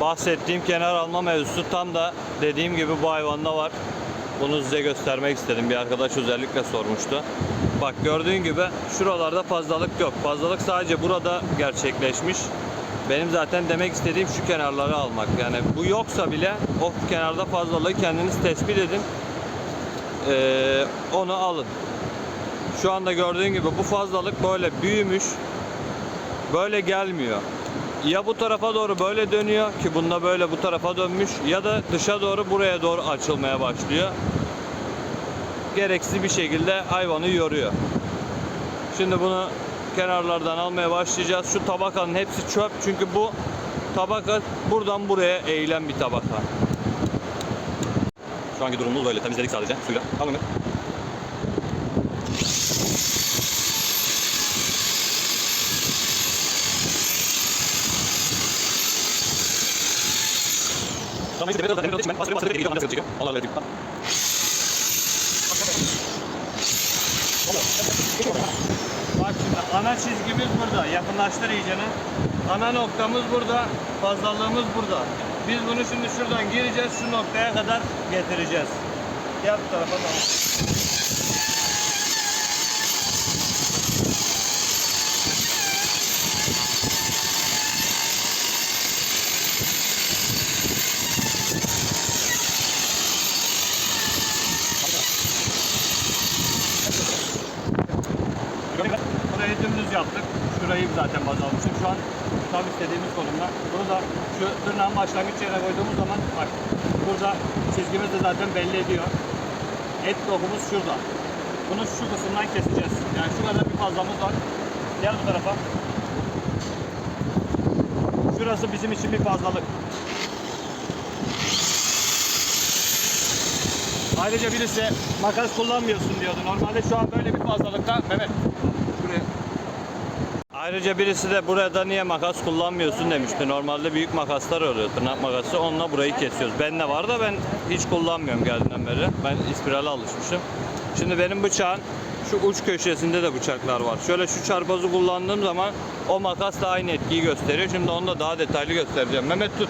bahsettiğim kenar alma mevzusu tam da dediğim gibi bu hayvanda var. Bunu size göstermek istedim. Bir arkadaş özellikle sormuştu. Bak gördüğün gibi şuralarda fazlalık yok. Fazlalık sadece burada gerçekleşmiş. Benim zaten demek istediğim şu kenarları almak. Yani bu yoksa bile o kenarda fazlalığı kendiniz tespit edin. Ee, onu alın. Şu anda gördüğün gibi bu fazlalık böyle büyümüş. Böyle gelmiyor. Ya bu tarafa doğru böyle dönüyor ki bunda böyle bu tarafa dönmüş ya da dışa doğru buraya doğru açılmaya başlıyor. Gereksiz bir şekilde hayvanı yoruyor. Şimdi bunu kenarlardan almaya başlayacağız. Şu tabakanın hepsi çöp çünkü bu tabaka buradan buraya eğilen bir tabaka. Şu anki durumumuz böyle. Temizledik sadece suyla. Tamam Tamam işte ben de ben bastırıp bastırıp gidiyorum. Nasıl çekiyor? Allah Allah. Bak şimdi ana çizgimiz burada. Yakınlaştır iyicene. Ana noktamız burada. Fazlalığımız burada. Biz bunu şimdi şuradan gireceğiz. Şu noktaya kadar getireceğiz. Gel bu tarafa tamam. Dümdüz yaptık. Şurayı zaten baz almışım. Şu an tam istediğimiz konumda. Bunu da şu tırnağın başlangıç yerine koyduğumuz zaman bak burada çizgimiz de zaten belli ediyor. Et dokumuz şurada. Bunu şu kısımdan keseceğiz. Yani şu kadar bir fazlamız var. Gel bu tarafa. Şurası bizim için bir fazlalık. Ayrıca birisi makas kullanmıyorsun diyordu. Normalde şu an böyle bir fazlalıkta buraya. Ayrıca birisi de burada niye makas kullanmıyorsun demişti. Normalde büyük makaslar oluyor tırnak makası. Onunla burayı kesiyoruz. Bende var da ben hiç kullanmıyorum geldiğinden beri. Ben ispirale alışmışım. Şimdi benim bıçağın şu uç köşesinde de bıçaklar var. Şöyle şu çarpazı kullandığım zaman o makas da aynı etkiyi gösteriyor. Şimdi onu da daha detaylı göstereceğim. Mehmet tut.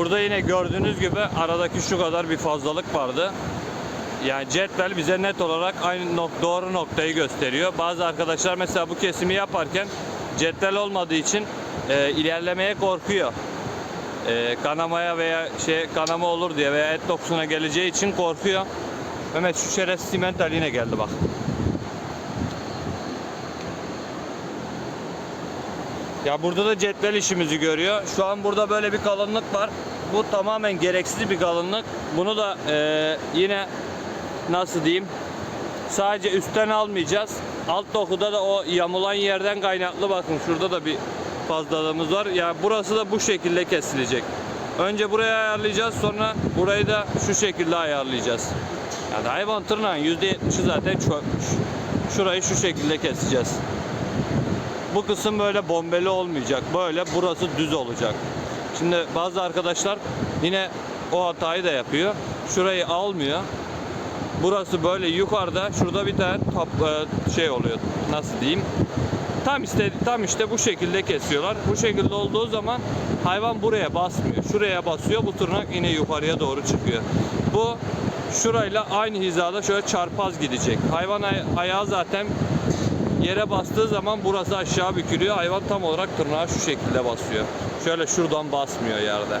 Burada yine gördüğünüz gibi aradaki şu kadar bir fazlalık vardı. Yani cetvel bize net olarak aynı nok- doğru noktayı gösteriyor. Bazı arkadaşlar mesela bu kesimi yaparken cetvel olmadığı için e, ilerlemeye korkuyor. E, kanamaya veya şey kanama olur diye veya et dokusuna geleceği için korkuyor. Mehmet şu şerefsiz simental yine geldi bak. Ya burada da cetvel işimizi görüyor. Şu an burada böyle bir kalınlık var. Bu tamamen gereksiz bir kalınlık. Bunu da eee, yine nasıl diyeyim sadece üstten almayacağız. Alt dokuda da o yamulan yerden kaynaklı bakın şurada da bir fazlalığımız var. Ya burası da bu şekilde kesilecek. Önce buraya ayarlayacağız sonra burayı da şu şekilde ayarlayacağız. Yani hayvan tırnağın %70'i zaten çökmüş. Şurayı şu şekilde keseceğiz. Bu kısım böyle bombeli olmayacak. Böyle burası düz olacak. Şimdi bazı arkadaşlar yine o hatayı da yapıyor. Şurayı almıyor. Burası böyle yukarıda. Şurada bir tane top, e, şey oluyor. Nasıl diyeyim? Tam işte tam işte bu şekilde kesiyorlar. Bu şekilde olduğu zaman hayvan buraya basmıyor. Şuraya basıyor. Bu tırnak yine yukarıya doğru çıkıyor. Bu şurayla aynı hizada şöyle çarpaz gidecek. Hayvan ay- ayağı zaten yere bastığı zaman burası aşağı bükülüyor. Hayvan tam olarak tırnağı şu şekilde basıyor. Şöyle şuradan basmıyor yerde.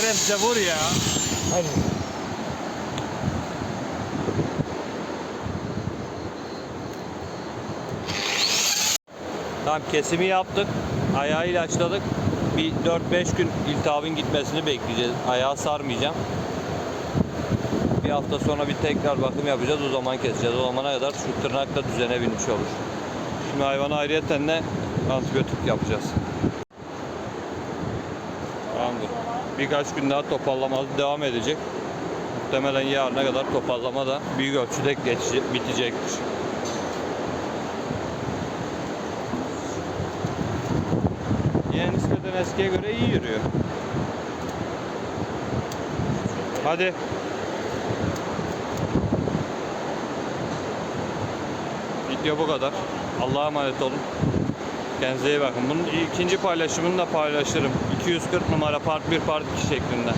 şerefsize vur ya. Hadi. Tamam kesimi yaptık. Ayağı ilaçladık. Bir 4-5 gün iltihabın gitmesini bekleyeceğiz. Ayağı sarmayacağım. Bir hafta sonra bir tekrar bakım yapacağız. O zaman keseceğiz. O zamana kadar şu tırnak da düzene binmiş olur. Şimdi hayvana ayrıyeten de antibiyotik yapacağız. Birkaç gün daha toparlama devam edecek. Muhtemelen yarına kadar toparlama da büyük ölçüde geçecek, bitecektir. Yine nispeten eskiye göre iyi yürüyor. Hadi. Video bu kadar. Allah'a emanet olun. Kendinize iyi bakın. Bunun ikinci paylaşımını da paylaşırım. 240 numara part 1 part 2 şeklinde.